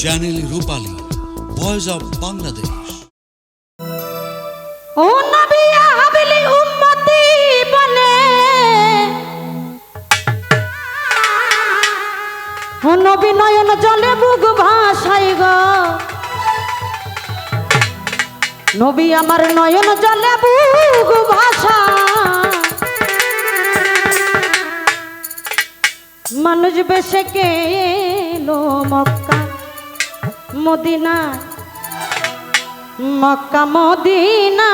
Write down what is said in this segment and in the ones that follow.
Channel Rupali voice of Bangladesh ও নবী আহাবিলি উম্মতি বলে। ও নবী, নয়ন জলে বুক ভাসাই গো। নবী, আমার নয়ন জলে বুক ভাষা মানুষ বেশে কে লো মক্কা? Medina Mecca Medina.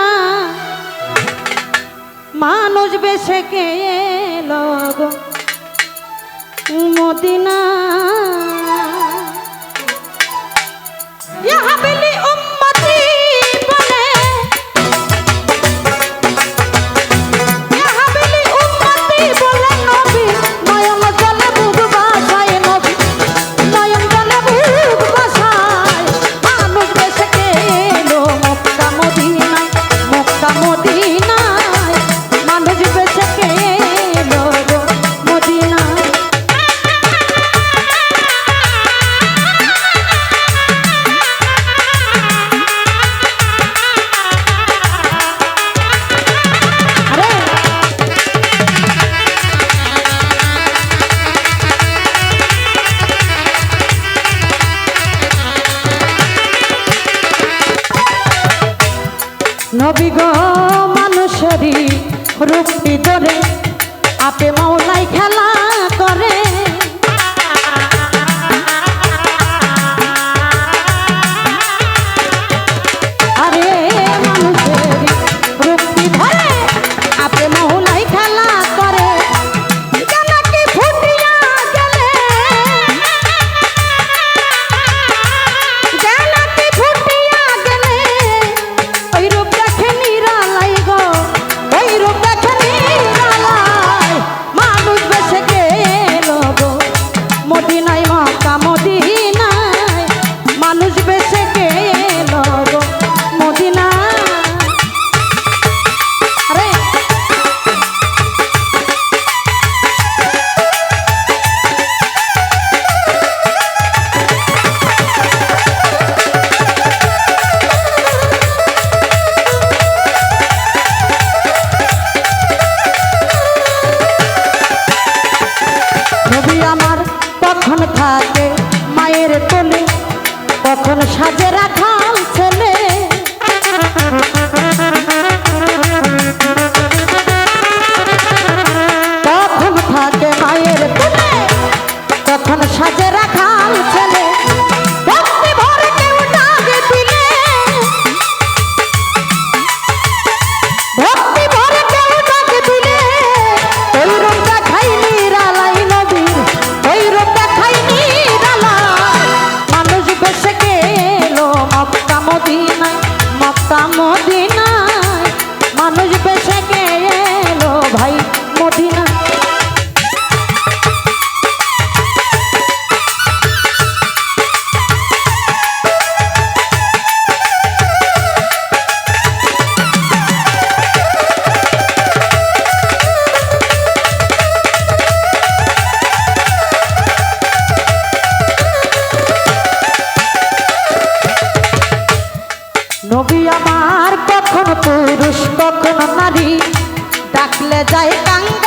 মানুষ বেশে কে মদিনা? রূপটি ধরে আপে মাওলাই খেলা আমার কখন থাকে মায়ের কোলে কখন সাজে রাখা মক্কা মদিনায় মক্কা মদিনায় মানুষ বেসে গেলো ভাই মদিনা যায় টাঙ্গ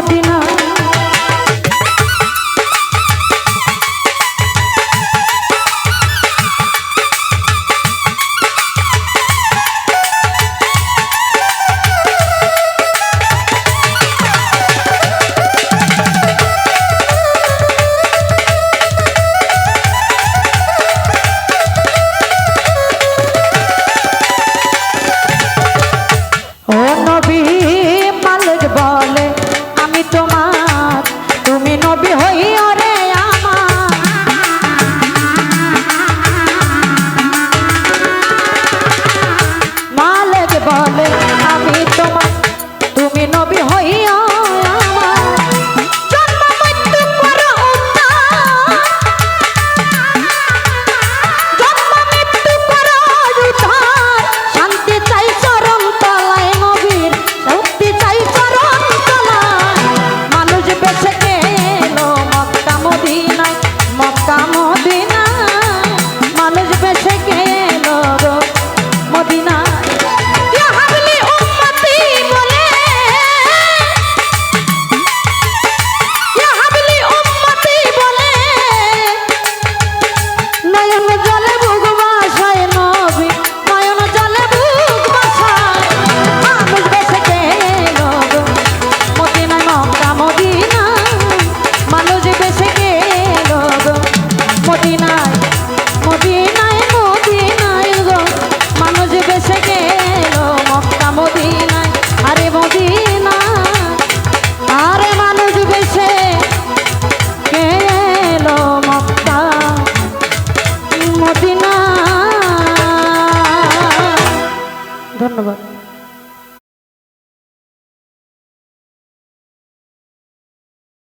কদিন Захарова